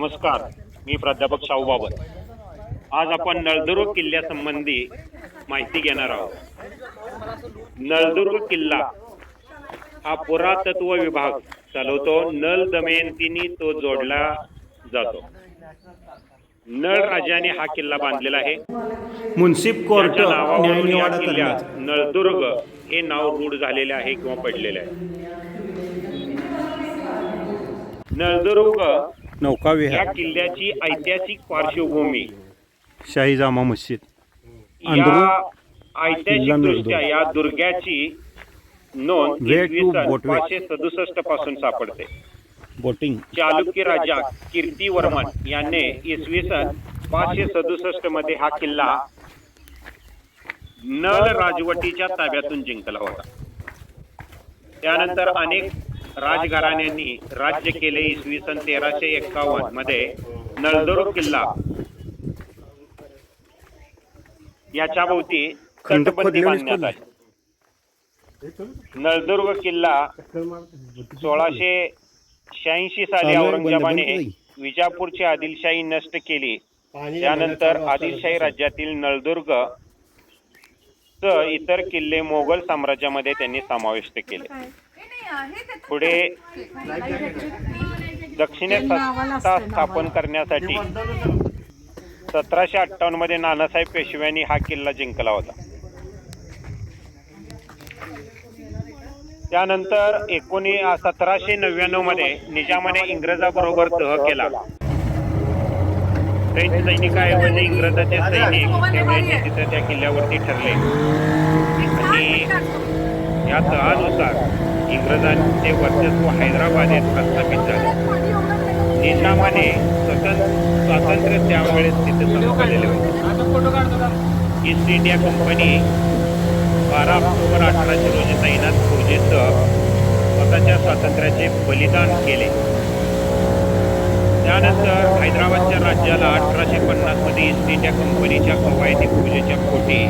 नमस्कार मी प्राध्यापक शाहू बाबर. आज आपण नळदुर्ग किल्ल्यासंबंधी माहिती घेणार आहोत. नळदुर्ग किल्ला हा पुरातत्व विभाग चालवतो. नल दमयंतीनी तो जोडला जातो. नळ राजाने हा किल्ला बांधलेला आहे. मुन्सिप कोर्ट नावावरून या किल्ल्यात नळदुर्ग हे नाव रूढ झालेले आहे किंवा पडलेले आहे. नळदुर्ग या किल्ल्याची ऐतिहासिक पार्श्वभूमी. शाही जामा मस्जिद. या किल्ला ऐतिहासिक. दृष्ट्या या दुर्गाची नोंद Way इसवी to सन Boatway. पाचशे सदुसष्टपासून सापडते. बोटिंग चालुक्य राजा कीर्तिवर्मन याने इसवी सन पाचशे सदुसष्टमध्ये हा किल्ला नळ राजवटीच्या ताब्यातून जिंकला होता. त्यानंतर अनेक राजघराण्यांनी राज्य केले इसवी सन तेराशे एक्कावन्नमध्ये नळदुर्ग किल्ला. याच्या भोवती खंड तटबंदी खोदलेलीच बांधण्यात. आली. नळदुर्ग किल्ला सोळाशे शहाऐंशी साली औरंगजेबाने विजापूरची आदिलशाही नष्ट केली. त्यानंतर आदिलशाही राज्यातील नळदुर्ग च इतर किल्ले मोगल साम्राज्यामध्ये त्यांनी समाविष्ट केले. पुढे दक्षिणेत सत्ता स्थापन करण्यासाठी सतराशे अठ्ठावन्नमध्ये नानासाहेब पेशव्यांनी हा किल्ला जिंकला होता. त्यानंतर एकोणी सतराशे नव्याण्णवमध्ये निजामाने इंग्रजाबरोबर तह केला. फ्रेंच सैनिकाऐवजी इंग्रजाचे सैनिक ठेवण्याचे तिथे त्या किल्ल्यावरती ठरले. आणि या तहानुसार इंग्रजांचे वर्चस्व हैदराबादेत प्रस्थापित झाले. निजामाने स्वतंत्र स्वातंत्र्य त्यावेळेस तिथे संपलेले होते. ईस्ट इंडिया कंपनी बारा ऑक्टोबर अठराशे रोजी तैनात फौजेसह स्वतःच्या स्वातंत्र्याचे बलिदान केले. त्यानंतर हैदराबादच्या राज्याला अठराशे पन्नासमध्ये ईस्ट इंडिया कंपनीच्या कवायती फौजेच्या पोटी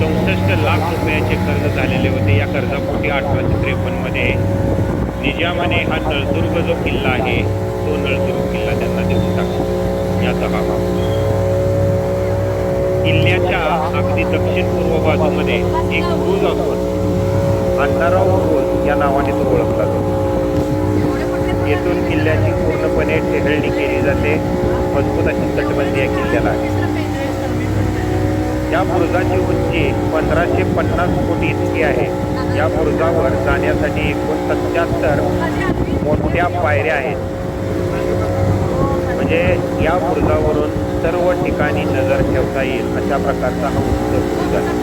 चौसष्ट लाख रुपयाचे कर्ज झालेले होते. या कर्जापोटी अठराशे त्रेपन्नमध्ये निजामाने हा नळदुर्ग जो किल्ला आहे तो नळदुर्ग किल्ला त्यांना देऊन टाकला. याचा हा भाग. किल्ल्याच्या अगदी दक्षिण पूर्व बाजूमध्ये एक बुरुज असून अण्णाराव बुरुज या नावाने तो ओळखला जातो. येथून किल्ल्याची पूर्णपणे टेहळणी केली जाते. मजबूत अशी तटबंदी या किल्ल्याला आहे. या बुरुजाची उंची पंधराशे पन्नास फूट इतकी आहे. या बुरुजावर जाण्यासाठी एकूण सत्याहत्तर मोठ्या पायऱ्या आहेत. म्हणजे या बुरुजावरून सर्व ठिकाणी नजर ठेवता येईल अशा प्रकारचा हा उंच बुरुज आहे.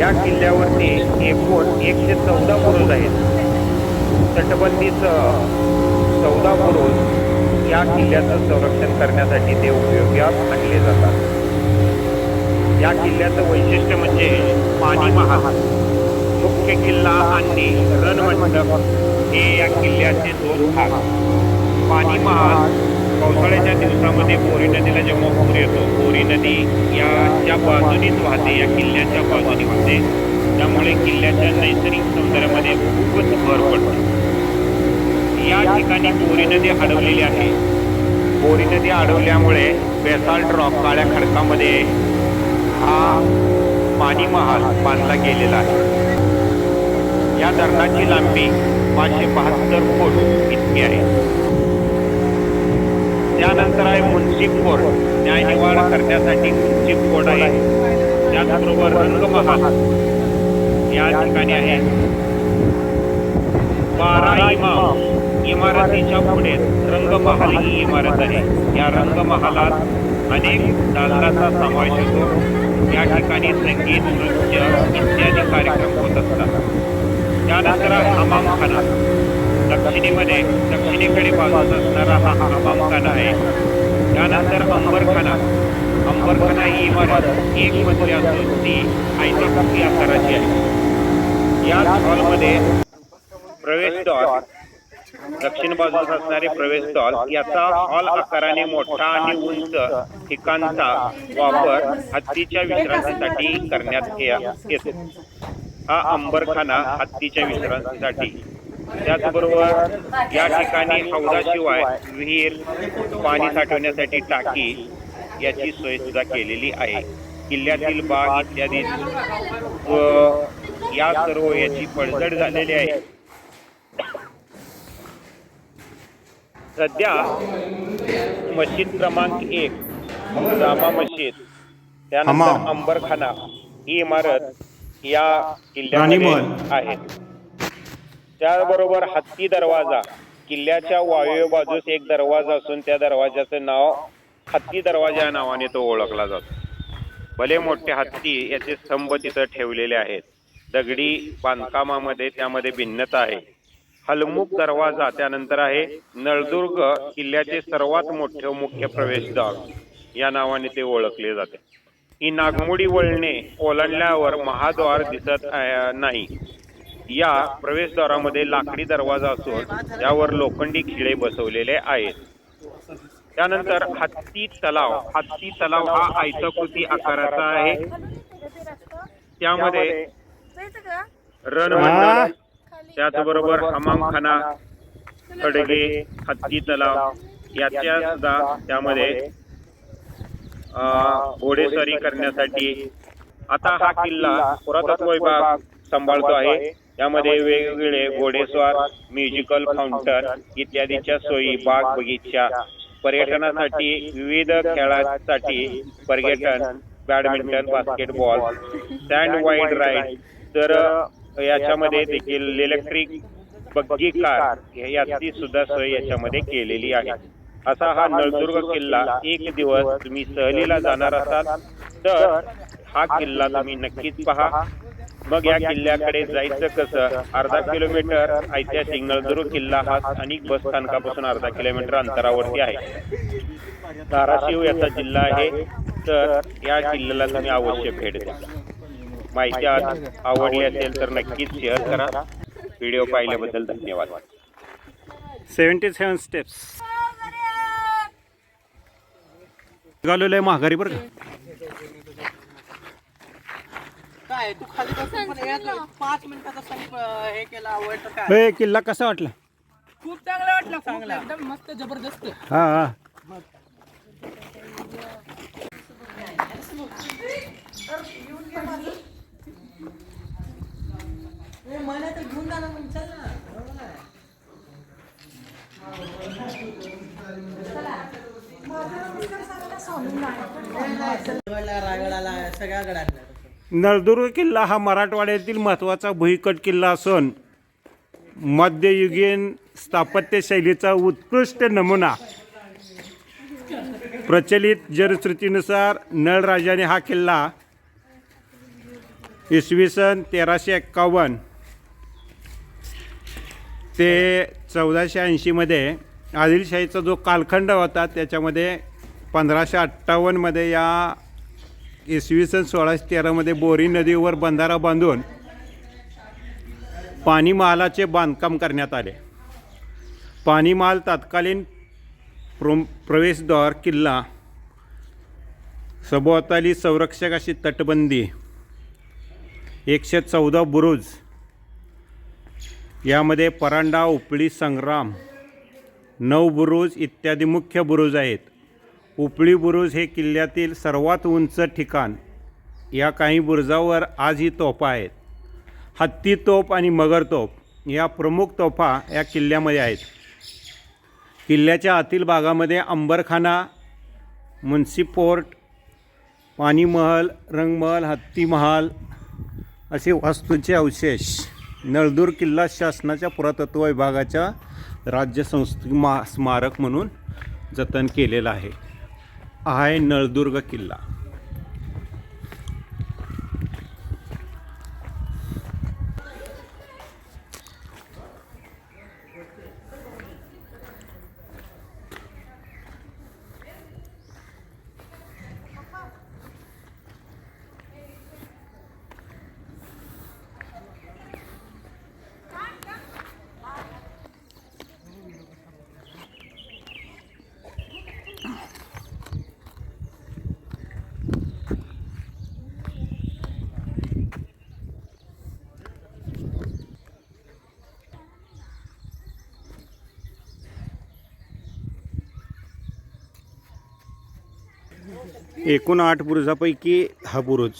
या किल्ल्यावरती एकूण एकशे चौदा बुरुज आहेत. तटबंदीचं चौदा बुरुज या किल्ल्याचं संरक्षण करण्यासाठी ते उपयोगात आणले जातात. या किल्ल्याचं वैशिष्ट्य म्हणजे पाणी महाल. मुख्य किल्ला आणि रणमंडप हे या किल्ल्याचे दोन भाग. पाणी महाल पावसाळ्याच्या दिवसामध्ये बोरी नदीला जेव्हा पूर येतो बोरी नदी याच्या बाजूनीच वाहते या किल्ल्याच्या बाजूनी वाहते. त्यामुळे किल्ल्याच्या नैसर्गिक सौंदर्यामध्ये खूपच भर पडते. या ठिकाणी बोरी नदी अडवलेली आहे. बोरी नदी अडवल्यामुळे बेसाल्ट रॉक काळ्या खडकामध्ये हा पाणी महाल बांधला गेलेला आहे. या धरणाची लांबी पाचशे बहात्तर फूट इतकी आहे. त्यानंतर आहे मुन्सिप कोर्ट न्यायनिवाडा करण्यासाठी मुन्सिप कोर्ट आहे. त्याचबरोबर रंगमहाल या ठिकाणी आहे. बारा इमाम इमारतीच्या पुढे रंगमहाल ही इमारत आहे. या रंगमहालात अनेक दालनाचा समावेश होतो. या ठिकाणी संगीत नृत्य इत्यादी कार्यक्रम होत असतात. त्यानंतर हमामखाना. दक्षिणेमध्ये दक्षिणेकडे बाजूस असणारा हा हमामखाना आहे. त्यानंतर अंबरखाना. अंबरखाना ही इमारत एक मजली असून ती ऐतिहासिक आकाराची आहे. या हॉलमध्ये प्रवेशद्वार दक्षिण बाजूस असणारे प्रवेशद्वार याचा हॉल आकाराने मोठा आणि उंच ठिकाणचा वापर हत्तीच्या विश्रांतीसाठी करण्यात येतो. हा अंबरखाना हत्तीच्या विश्रांतीसाठी. त्याचबरोबर या ठिकाणी हौदाशिवाय विहीर पाणी साठवण्यासाठी टाकी याची सोय सुद्धा केलेली आहे. किल्ल्यातील बाग इत्यादी या सर्व याची पडझड झालेली आहे. सध्या मशीद क्रमांक एक जामा मशीद त्यानंतर. अंबरखाना ही इमारत या किल्ल्यामध्ये आहे. त्याचबरोबर हत्ती दरवाजा किल्ल्याच्या वायव्य बाजूस एक दरवाजा असून त्या दरवाजाचं नाव हत्ती दरवाजा या नावाने तो ओळखला जातो. भले मोठे हत्ती याचे स्तंभ तिथं ठेवलेले आहेत दगडी बांधकामामध्ये त्यामध्ये भिन्नता आहे. हलमुख दरवाजा त्यानंतर आहे नळदुर्ग किल्ल्याचे सर्वात मोठे मुख्य प्रवेशद्वार. या नावाने ते ओळखले जाते. ही नागमोडी वळणे ओलांडल्यावर महाद्वार दिसत नाही. या प्रवेशद्वारामध्ये लाकडी दरवाजा असून त्यावर लोखंडी खिळे बसवलेले आहेत. त्यानंतर हत्ती तलाव. हत्ती तलाव हा आयताकृती आकाराचा आहे. त्यामध्ये रणमंडळ त्याचबरोबर हमामखाना खडगे हत्ती तलाव याच्या सुद्धा त्यामध्ये घोडेस्वारी करण्यासाठी आता हा किल्ला पुरातत्व विभाग सांभाळतो आहे. त्यामध्ये वेगवेगळे घोडेस्वार म्युझिकल फाउंटन इत्यादीच्या सोयी बाग बगीचा पर्यटनासाठी विविध खेळासाठी पर्यटन badminton basketball sand wide ride. तर याच्यामध्ये देखील इलेक्ट्रिक बग्गी कार याची सुद्धा सोय याच्यामध्ये केलेली आहे असा हा नळदुर्ग किल्ला एक दिवस तुम्ही सहलीला जाणार असाल तर हा किल्ला तुम्ही नक्कीच पहा मग या किल्ल्याकडे जायचं कसं अर्धा किलोमीटर ऐतिहासिक नळदुर्ग किल्ला हा स्थानिक बस स्थानकापासून अर्धा किलोमीटर अंतरावरती आहे धाराशिव याचा जिल्हा आहे तर या किल्ल्याला तुम्ही अवश्य भेट द्या माहिती आज आवडली असेल तर नक्कीच शेअर करा. व्हिडिओ पाहिल्याबद्दल धन्यवाद. सेवन्टी सेवन स्टेप्स निघालेलं आहे माघारी बरं काय तू खाली बसून पण यात पाच मिनिटाचा हे केला काय? हे किल्ला कसा वाटला? खूप चांगला वाटलं चांगला एकदम मस्त जबरदस्त. हा हा. घेऊन जा ना मग चल ना. रायगडाला सगळ्या गडांना नळदुर्ग किल्ला हा मराठवाड्यातील महत्त्वाचा भुईकट किल्ला असून मध्ययुगीन स्थापत्य शैलीचा उत्कृष्ट नमुना. प्रचलित जलश्रुतीनुसार नळराजाने हा किल्ला इसवी सन तेराशे एक्कावन्न ते चौदाशे ऐंशीमध्ये आदिलशाहीचा जो कालखंड होता त्याच्यामध्ये पंधराशे अठ्ठावन्नमध्ये या इसवी सन सोळाशे तेरामध्ये बोरी नदीवर बंधारा बांधून पाणी महालाचे बांधकाम करण्यात आले. पाणी महाल तत्कालीन प्रो प्रवेशद्वार किल्ला सभोवताली संरक्षक अशी तटबंदी एकशे चौदा बुरुज यामध्ये परांडा उपळी संग्राम नऊ बुरुज इत्यादी मुख्य बुरुज आहेत. उपळी बुरुज हे किल्ल्यातील सर्वात उंच ठिकाण. या काही बुरुजावर आजही तोफा आहेत. हत्ती तोप आणि मगर तोप या प्रमुख तोफा या किल्ल्यामध्ये आहेत. किल्ल्याच्या आतील भागामध्ये अंबरखाना मुन्सी पोर्ट रंगमहल हत्तीमहाल असे वास्तूंचे अवशेष. नळदूर किल्ला शासनाच्या पुरातत्व विभागाच्या राज्य संस्कृती मा स्मारक म्हणून जतन केलेला आहे. हा आहे नळदुर्ग किल्ला. एकूण आठ बुरुजापैकी हा बुरुज.